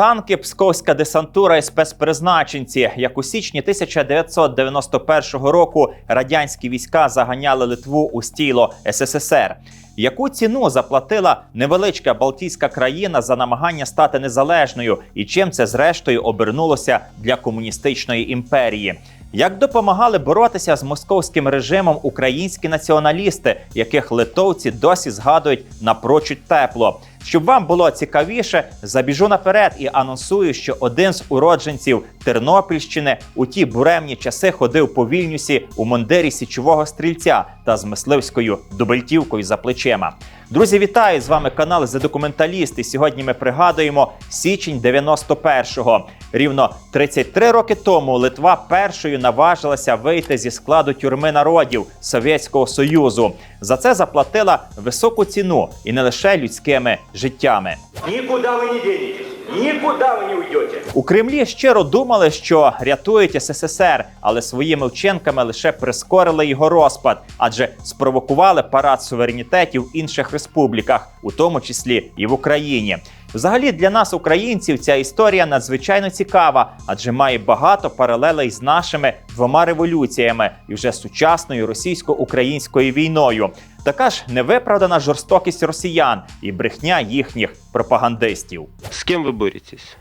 Танки, псковська десантура і спецпризначенці. Як у січні 1991 року радянські війська заганяли Литву у стіло СССР. Яку ціну заплатила невеличка Балтійська країна за намагання стати незалежною, і чим це зрештою обернулося для комуністичної імперії? Як допомагали боротися з московським режимом українські націоналісти, яких литовці досі згадують напрочуд тепло? Щоб вам було цікавіше, забіжу наперед і анонсую, що один з уродженців Тернопільщини у ті буремні часи ходив по Вільнюсі у мундирі січового стрільця та з мисливською дубельтівкою за плечима. Друзі, вітаю! З вами канал «За документаліст. І сьогодні ми пригадуємо січень 91-го. Рівно 33 роки тому Литва першою наважилася вийти зі складу тюрми народів Совєтського Союзу. За це заплатила високу ціну і не лише людськими життями. Нікуди ви не денетесь. Никуда ви не уйдете. У Кремлі щиро думали, що рятують СССР, але своїми вчинками лише прискорили його розпад, адже спровокували парад суверенітетів в інших республіках, у тому числі і в Україні. Взагалі для нас, українців, ця історія надзвичайно цікава, адже має багато паралелей з нашими двома революціями і вже сучасною російсько-українською війною. Така ж невиправдана жорстокість росіян і брехня їхніх пропагандистів. С кем вы боретесь?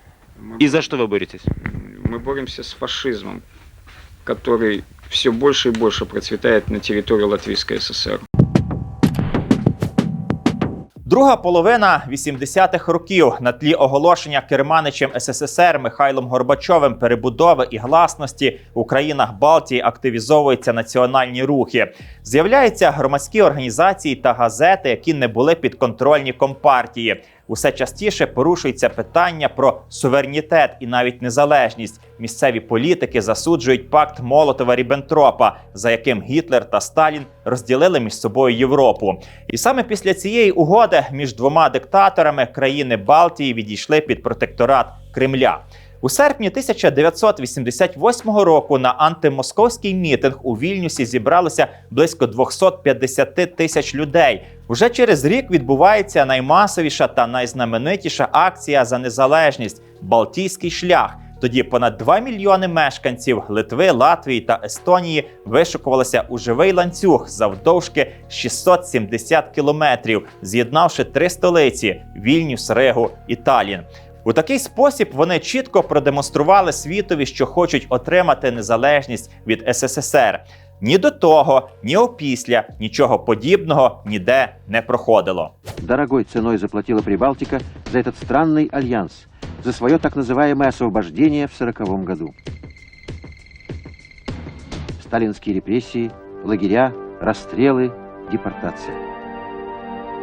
И за что вы боретесь? Мы боремся с фашизмом, который все больше и больше процветает на территории Латвийской ССР. Друга половина 80-х років на тлі оголошення керманичем СССР Михайлом Горбачовим перебудови і гласності у країнах Балтії активізовуються національні рухи. З'являються громадські організації та газети, які не були підконтрольні компартії. Усе частіше порушується питання про суверенітет і навіть незалежність. Місцеві політики засуджують пакт Молотова Ріббентропа, за яким Гітлер та Сталін розділили між собою Європу. І саме після цієї угоди між двома диктаторами країни Балтії відійшли під протекторат Кремля. У серпні 1988 року на антимосковський мітинг у Вільнюсі зібралося близько 250 тисяч людей. Уже через рік відбувається наймасовіша та найзнаменитіша акція за незалежність Балтійський шлях. Тоді понад 2 мільйони мешканців Литви, Латвії та Естонії вишукувалися у живий ланцюг завдовжки 670 кілометрів, з'єднавши три столиці Вільнюс, Ригу і Талін. У такий спосіб вони чітко продемонстрували світові, що хочуть отримати незалежність від СССР. Ні до того, ні опісля нічого подібного ніде не проходило. Дорогой ценой заплатила Прибалтика за этот странный альянс, за свое так называемое освобождение в сороковом году. Сталинские репрессии, лагеря, расстрелы, депортация.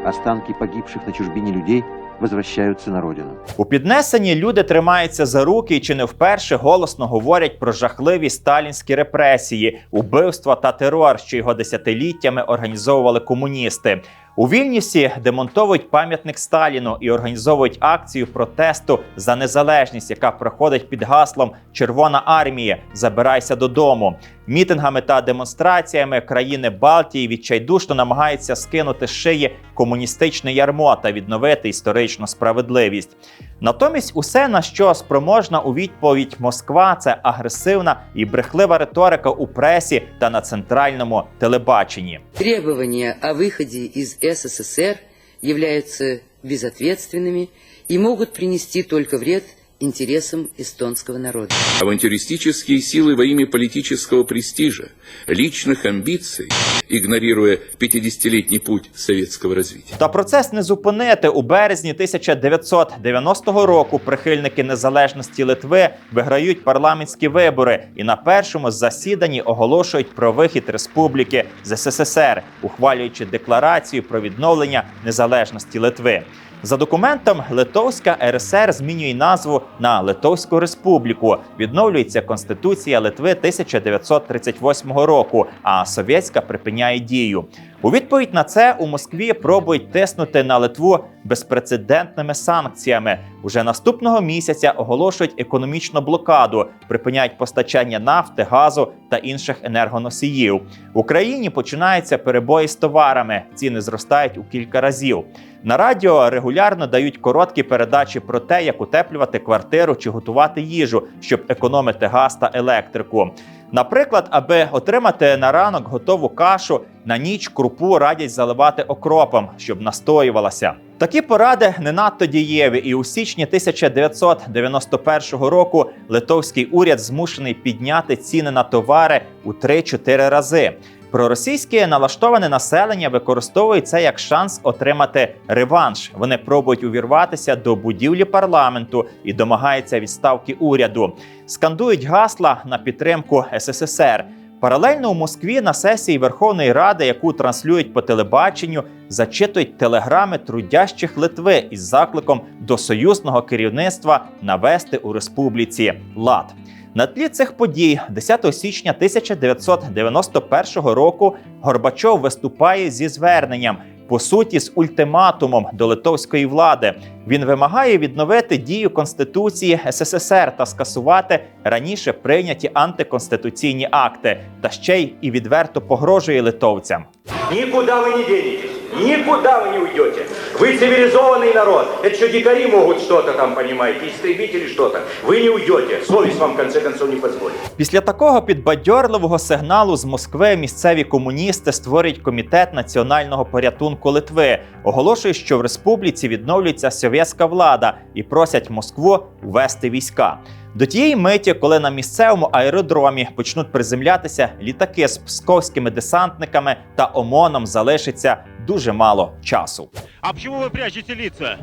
Останки погибших на чужбине людей возвращаются на родину. У піднесенні люди тримаються за руки і чи не вперше голосно говорять про жахливі сталінські репресії, убивства та терор, що його десятиліттями організовували комуністи. У Вільнюсі демонтовують пам'ятник Сталіну і організовують акцію протесту за незалежність, яка проходить під гаслом Червона армія. Забирайся додому. Мітингами та демонстраціями країни Балтії відчайдушно намагаються скинути з шиї комуністичне ярмо та відновити історичну справедливість. Натомість, усе на що спроможна у відповідь Москва, це агресивна і брехлива риторика у пресі та на центральному телебаченні. Требования о выходе из СССР являются безответственными и могут принести только вред интересам эстонского народа. Авантюристические силы во имя политического престижа, личных амбиций, игнорируя 50-летний путь советского развития. Та процес не зупинити у березні 1990 року. Прихильники незалежності Литви виграють парламентські вибори і на першому засіданні оголошують про вихід республіки з СССР, ухвалюючи декларацію про відновлення незалежності Литви. За документом, Литовська РСР змінює назву на Литовську Республіку. Відновлюється Конституція Литви 1938 року, а совєтська припиняє дію. У відповідь на це у Москві пробують тиснути на Литву безпрецедентними санкціями. Уже наступного місяця оголошують економічну блокаду, припиняють постачання нафти, газу та інших енергоносіїв. В Україні починаються перебої з товарами, ціни зростають у кілька разів. На радіо регулярно дають короткі передачі про те, як утеплювати квартиру чи готувати їжу, щоб економити газ та електрику. Наприклад, аби отримати на ранок готову кашу, на ніч крупу радять заливати окропом, щоб настоювалася. Такі поради не надто дієві, і у січні 1991 року литовський уряд змушений підняти ціни на товари у 3-4 рази. Проросійське налаштоване населення використовує це як шанс отримати реванш. Вони пробують увірватися до будівлі парламенту і домагаються відставки уряду. Скандують гасла на підтримку СССР. Паралельно у Москві на сесії Верховної Ради, яку транслюють по телебаченню, зачитують телеграми трудящих Литви із закликом до союзного керівництва навести у республіці лад. На тлі цих подій, 10 січня 1991 року, Горбачов виступає зі зверненням, по суті, з ультиматумом до литовської влади. Він вимагає відновити дію Конституції СССР та скасувати раніше прийняті антиконституційні акти, та ще й і відверто погрожує литовцям. Никуда вы не денетесь. Никуда вы не уйдете. Вы цивилизованный народ. Это что, дикари могут что-то там, понимаете, истребители что-то. Вы не уйдете. Совесть вам, в конце концов, не позволит. Після такого підбадьорливого сигналу з Москви місцеві комуністи створюють комітет національного порятунку Литви, оголошують, що в республіці відновлюється совєтська влада і просять Москву ввести війська. До тієї миті, коли на місцевому аеродромі почнуть приземлятися літаки з псковськими десантниками та ОМОНом залишиться дуже мало часу. А чому ви прячете лица?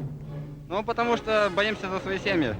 Ну, потому что боимся за свои семьи.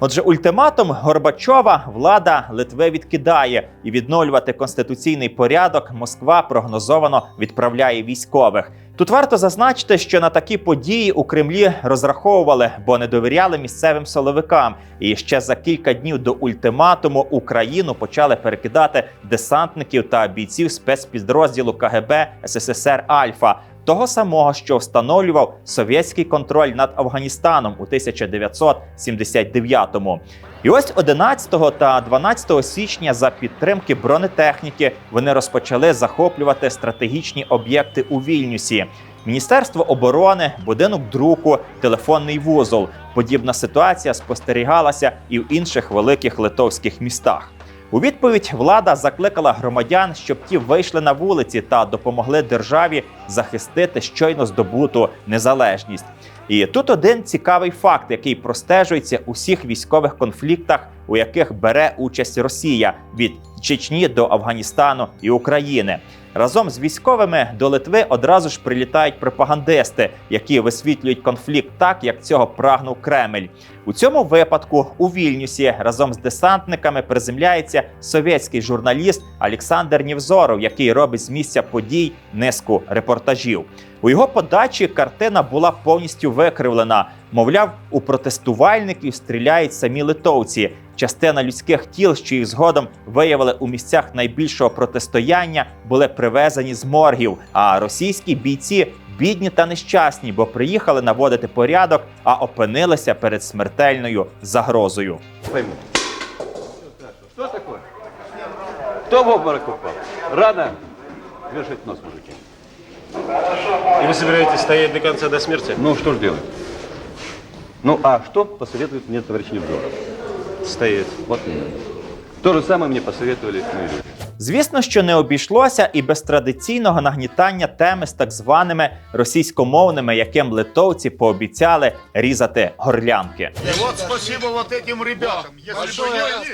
Отже, ультиматум Горбачова влада Литви відкидає і відновлювати конституційний порядок Москва прогнозовано відправляє військових. Тут варто зазначити, що на такі події у Кремлі розраховували, бо не довіряли місцевим соловикам. І ще за кілька днів до ультиматуму Україну почали перекидати десантників та бійців спецпідрозділу КГБ СССР Альфа. Того самого, що встановлював совєтський контроль над Афганістаном у 1979-му. І ось 11 та 12 січня за підтримки бронетехніки вони розпочали захоплювати стратегічні об'єкти у Вільнюсі. Міністерство оборони, будинок друку, телефонний вузол. Подібна ситуація спостерігалася і в інших великих литовських містах. У відповідь влада закликала громадян, щоб ті вийшли на вулиці та допомогли державі захистити щойно здобуту незалежність. І тут один цікавий факт, який простежується у всіх військових конфліктах, у яких бере участь Росія від Чечні до Афганістану і України. Разом з військовими до Литви одразу ж прилітають пропагандисти, які висвітлюють конфлікт так, як цього прагнув Кремль. У цьому випадку у Вільнюсі разом з десантниками приземляється совєтський журналіст Олександр Нівзоров, який робить з місця подій низку репортажів. У його подачі картина була повністю викривлена. Мовляв, у протестувальників стріляють самі литовці. Частина людських тіл, що їх згодом виявили у місцях найбільшого протистояння, були привезені з моргів. А російські бійці бідні та нещасні, бо приїхали наводити порядок, а опинилися перед смертельною загрозою. Что такое? Кто в обморок упал? Рано вешать нос, мужики. И вы собираетесь стоять до конца до смерти? Ну, что ж делать? Ну, а что посоветует мне товарищ Невзоров? Стоять. Вот именно. То же самое мне посоветовали мои люди. Звісно, що не обійшлося і без традиційного нагнітання теми з так званими російськомовними, яким литовці пообіцяли різати горлянки. Вот спасибо вот этим ребятам. Если бы не они,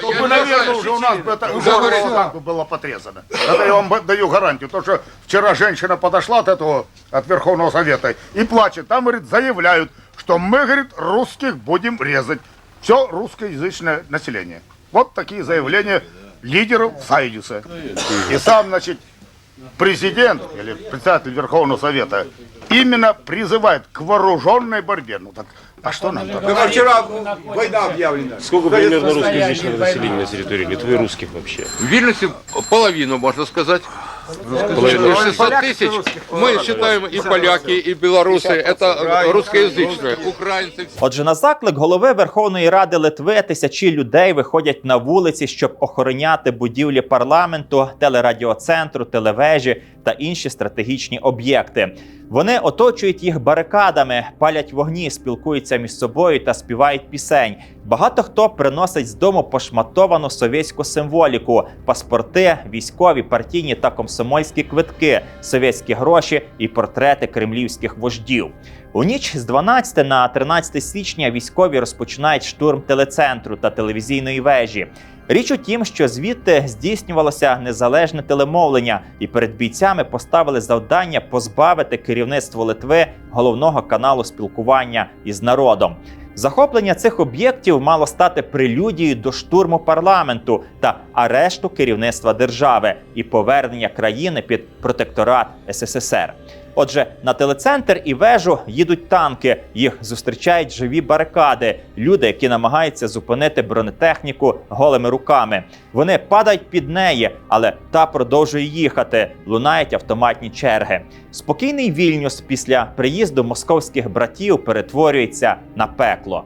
то бы, наверное, уже у нас бы это уже горло было подрезано. Это я вам даю гарантию. То, что вчера женщина подошла от этого, от Верховного Совета, и плачет. Там, говорит, заявляют, что мы, говорит, русских будем резать. Все русскоязычное население. Вот такие заявления лидеров Сайдиса. И сам, значит, президент или председатель Верховного Совета именно призывает к вооруженной борьбе. Ну так, а что нам так? Сколько примерно русскоязычного населения на территории Литвы русских вообще? В Вильнюсе половину, можно сказать. 600 тысяч. Мы считаем и поляки, и белорусы. Это русскоязычные. Украинцы. Отже, на заклик голови Верховної Ради Литви тисячі людей виходять на вулиці, щоб охороняти будівлі парламенту, телерадіоцентру, телевежі та інші стратегічні об'єкти. Вони оточують їх барикадами, палять вогні, спілкуються між собою та співають пісень. Багато хто приносить з дому пошматовану совєтську символіку: паспорти, військові, партійні та комсомольські квитки, совєтські гроші і портрети кремлівських вождів. У ніч з 12 на 13 січня військові розпочинають штурм телецентру та телевізійної вежі. Річ у тім, що звідти здійснювалося незалежне телемовлення, і перед бійцями поставили завдання позбавити керівництво Литви головного каналу спілкування із народом. Захоплення цих об'єктів мало стати прелюдією до штурму парламенту та арешту керівництва держави і повернення країни під протекторат СССР. Отже, на телецентр і вежу їдуть танки. Їх зустрічають живі барикади. Люди, які намагаються зупинити бронетехніку голими руками. Вони падають під неї, але та продовжує їхати. Лунають автоматні черги. Спокійний Вільнюс після приїзду московських братів перетворюється на пекло.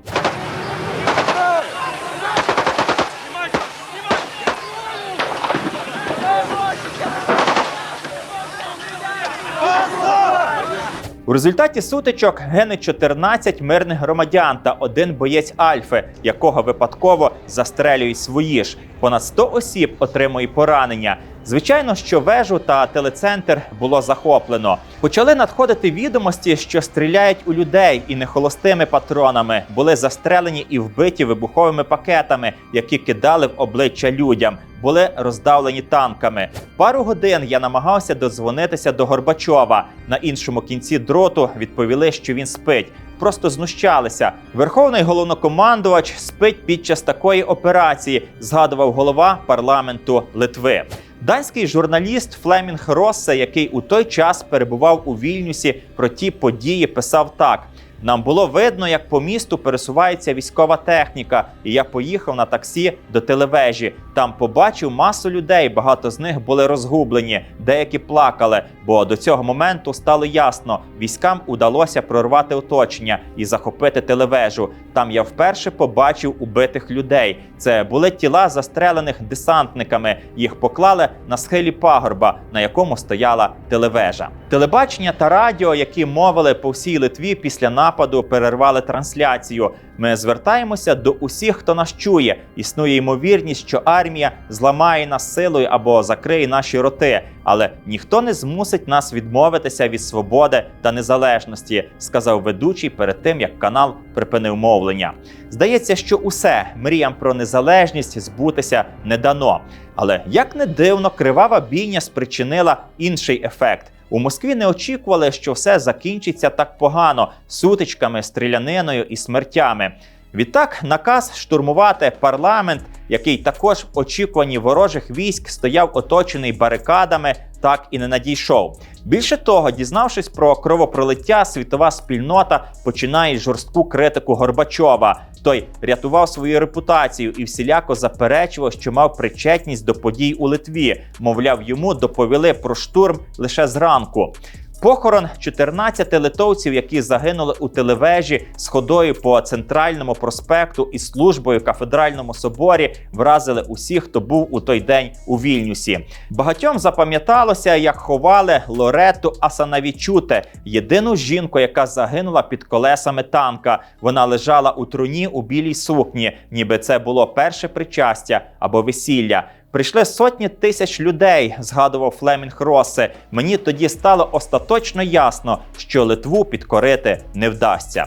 У результаті сутичок гине 14 мирних громадян та один боєць Альфи, якого випадково застрелюють свої ж. Понад 100 осіб отримує поранення. Звичайно, що вежу та телецентр було захоплено. Почали надходити відомості, що стріляють у людей і не холостими патронами. Були застрелені і вбиті вибуховими пакетами, які кидали в обличчя людям. Були роздавлені танками. Пару годин я намагався додзвонитися до Горбачова. На іншому кінці дроту відповіли, що він спить. Просто знущалися. Верховний головнокомандувач спить під час такої операції, згадував голова парламенту Литви. Данський журналіст Флемінг Росса, який у той час перебував у Вільнюсі, про ті події писав так. Нам було видно, як по місту пересувається військова техніка, і я поїхав на таксі до телевежі. Там побачив масу людей. Багато з них були розгублені, деякі плакали. Бо до цього моменту стало ясно, військам удалося прорвати оточення і захопити телевежу. Там я вперше побачив убитих людей. Це були тіла застрелених десантниками. Їх поклали на схилі пагорба, на якому стояла телевежа. Телебачення та радіо, які мовили по всій Литві після нападу, перервали трансляцію. Ми звертаємося до усіх, хто нас чує. Існує ймовірність, що армія зламає нас силою або закриє наші роти, але ніхто не змусить нас відмовитися від свободи та незалежності, сказав ведучий перед тим, як канал припинив мовлення. Здається, що усе мріям про незалежність збутися не дано. Але як не дивно, кривава бійня спричинила інший ефект. У Москві не очікували, що все закінчиться так погано сутичками, стріляниною і смертями. Відтак, наказ штурмувати парламент, який також в очікуванні ворожих військ стояв оточений барикадами, так і не надійшов. Більше того, дізнавшись про кровопролиття, світова спільнота починає жорстку критику Горбачова. Той рятував свою репутацію і всіляко заперечував, що мав причетність до подій у Литві. Мовляв, йому доповіли про штурм лише зранку. Похорон 14 литовців, які загинули у телевежі з ходою по центральному проспекту і службою в кафедральному соборі, вразили усіх, хто був у той день у Вільнюсі. Багатьом запам'яталося, як ховали Лорету Асанавічуте, єдину жінку, яка загинула під колесами танка. Вона лежала у труні у білій сукні, ніби це було перше причастя або весілля. Прийшли сотні тисяч людей, згадував Флемінг Росе. Мені тоді стало остаточно ясно, що Литву підкорити не вдасться.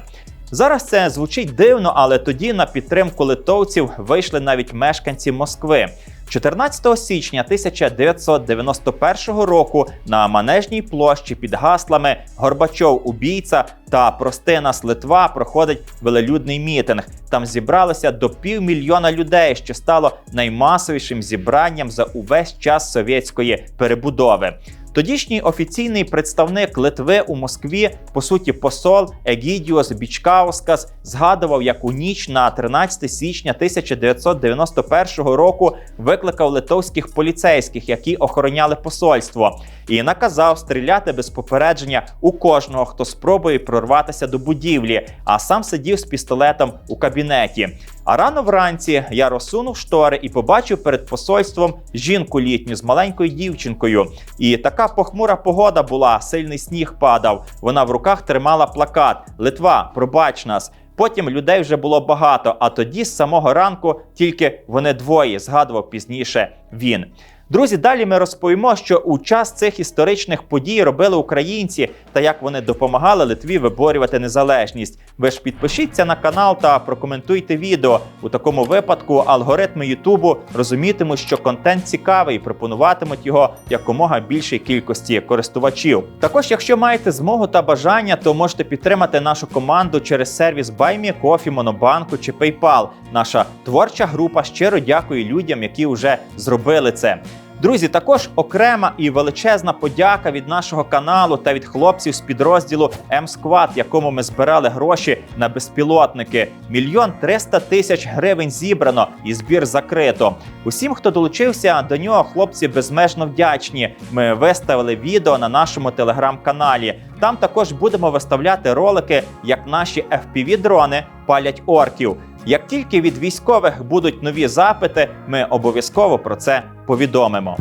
Зараз це звучить дивно, але тоді на підтримку литовців вийшли навіть мешканці Москви. 14 січня 1991 року на Манежній площі під гаслами Горбачов убійця та Прости нас Литва проходить велелюдний мітинг. Там зібралося до півмільйона людей, що стало наймасовішим зібранням за увесь час совєтської перебудови. Тодішній офіційний представник Литви у Москві, по суті, посол Егідіос Бічкаускас, згадував, як у ніч на 13 січня 1991 року викликав литовських поліцейських, які охороняли посольство, і наказав стріляти без попередження у кожного, хто спробує прорватися до будівлі, а сам сидів з пістолетом у кабінеті. А рано вранці я розсунув штори і побачив перед посольством жінку літню з маленькою дівчинкою. І така похмура погода була, сильний сніг падав. Вона в руках тримала плакат: Литва, пробач нас. Потім людей вже було багато, а тоді з самого ранку тільки вони двоє згадував пізніше він. Друзі, далі ми розповімо, що у час цих історичних подій робили українці та як вони допомагали Литві виборювати незалежність. Ви ж підпишіться на канал та прокоментуйте відео. У такому випадку алгоритми Ютубу розумітимуть, що контент цікавий і пропонуватимуть його якомога більшій кількості користувачів. Також, якщо маєте змогу та бажання, то можете підтримати нашу команду через сервіс BuyMeCoffee, Монобанку чи PayPal. Наша творча група щиро дякує людям, які вже зробили це. Друзі, також окрема і величезна подяка від нашого каналу та від хлопців з підрозділу М-Сquad, якому ми збирали гроші на безпілотники. Мільйон триста тисяч гривень зібрано і збір закрито. Усім, хто долучився до нього, хлопці безмежно вдячні. Ми виставили відео на нашому телеграм-каналі. Там також будемо виставляти ролики, як наші FPV-дрони палять орків. Як тільки від військових будуть нові запити, ми обов'язково про це повідомимо.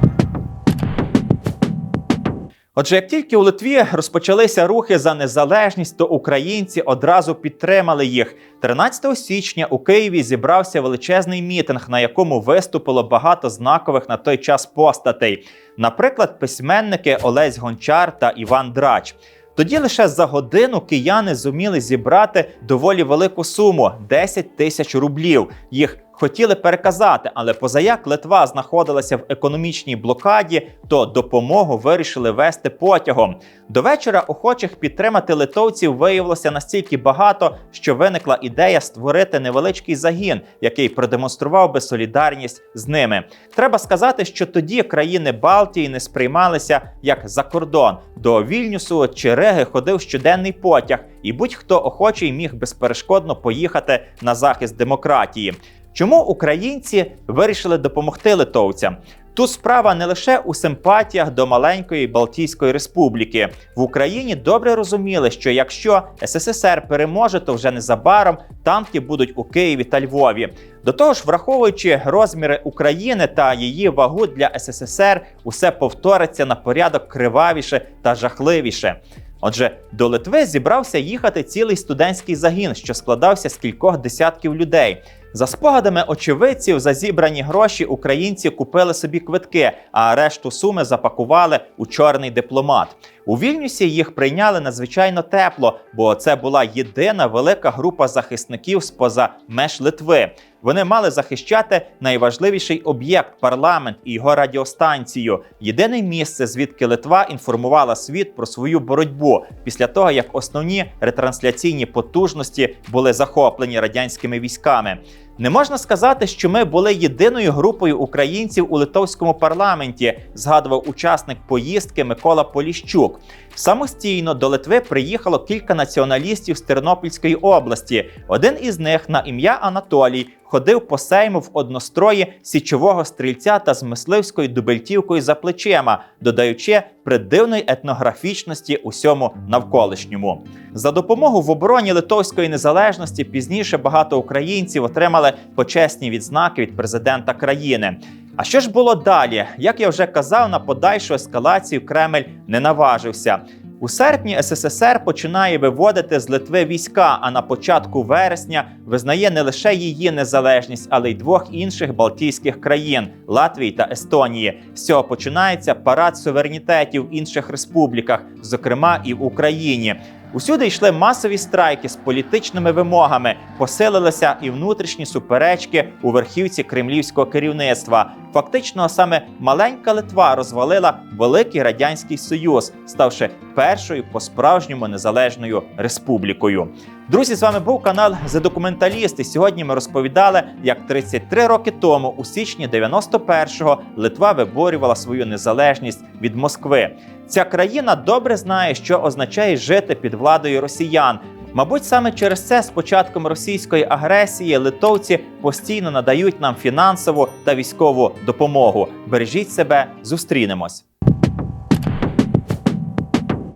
Отже, як тільки у Литві розпочалися рухи за незалежність, то українці одразу підтримали їх. 13 січня у Києві зібрався величезний мітинг, на якому виступило багато знакових на той час постатей. Наприклад, письменники Олесь Гончар та Іван Драч. Тоді лише за годину кияни зуміли зібрати доволі велику суму 10 тисяч рублів. Їх хотіли переказати, але позаяк Литва знаходилася в економічній блокаді, то допомогу вирішили вести потягом. До вечора охочих підтримати литовців виявилося настільки багато, що виникла ідея створити невеличкий загін, який продемонстрував би солідарність з ними. Треба сказати, що тоді країни Балтії не сприймалися як за кордон. До Вільнюсу чи Риги ходив щоденний потяг, і будь-хто охочий міг безперешкодно поїхати на захист демократії. Чому українці вирішили допомогти литовцям? Тут справа не лише у симпатіях до маленької Балтійської республіки. В Україні добре розуміли, що якщо СССР переможе, то вже незабаром танки будуть у Києві та Львові. До того ж, враховуючи розміри України та її вагу для СССР, усе повториться на порядок кривавіше та жахливіше. Отже, до Литви зібрався їхати цілий студентський загін, що складався з кількох десятків людей. За спогадами очевидців, за зібрані гроші українці купили собі квитки, а решту суми запакували у чорний дипломат. У Вільнюсі їх прийняли надзвичайно тепло, бо це була єдина велика група захисників з поза меж Литви. Вони мали захищати найважливіший об'єкт парламент і його радіостанцію. Єдине місце, звідки Литва інформувала світ про свою боротьбу після того, як основні ретрансляційні потужності були захоплені радянськими військами. Не можна сказати, що ми були єдиною групою українців у литовському парламенті, згадував учасник поїздки Микола Поліщук. Самостійно до Литви приїхало кілька націоналістів з Тернопільської області. Один із них на ім'я Анатолій ходив по сейму в однострої січового стрільця та з мисливською дубельтівкою за плечима, додаючи придивної етнографічності усьому навколишньому. За допомогу в обороні литовської незалежності пізніше багато українців отримали почесні відзнаки від президента країни. А що ж було далі? Як я вже казав, на подальшу ескалацію Кремль не наважився. У серпні СССР починає виводити з Литви війська, а на початку вересня визнає не лише її незалежність, але й двох інших Балтійських країн Латвії та Естонії. З цього починається парад суверенітетів в інших республіках, зокрема і в Україні. Усюди йшли масові страйки з політичними вимогами, посилилися і внутрішні суперечки у верхівці кремлівського керівництва. Фактично, саме маленька Литва розвалила великий радянський союз, ставши першою по-справжньому незалежною республікою. Друзі, з вами був канал «The Документаліст». І сьогодні ми розповідали, як 33 роки тому, у січні 91-го, Литва виборювала свою незалежність від Москви. Ця країна добре знає, що означає жити під владою росіян. Мабуть, саме через це з початком російської агресії литовці постійно надають нам фінансову та військову допомогу. Бережіть себе, зустрінемось.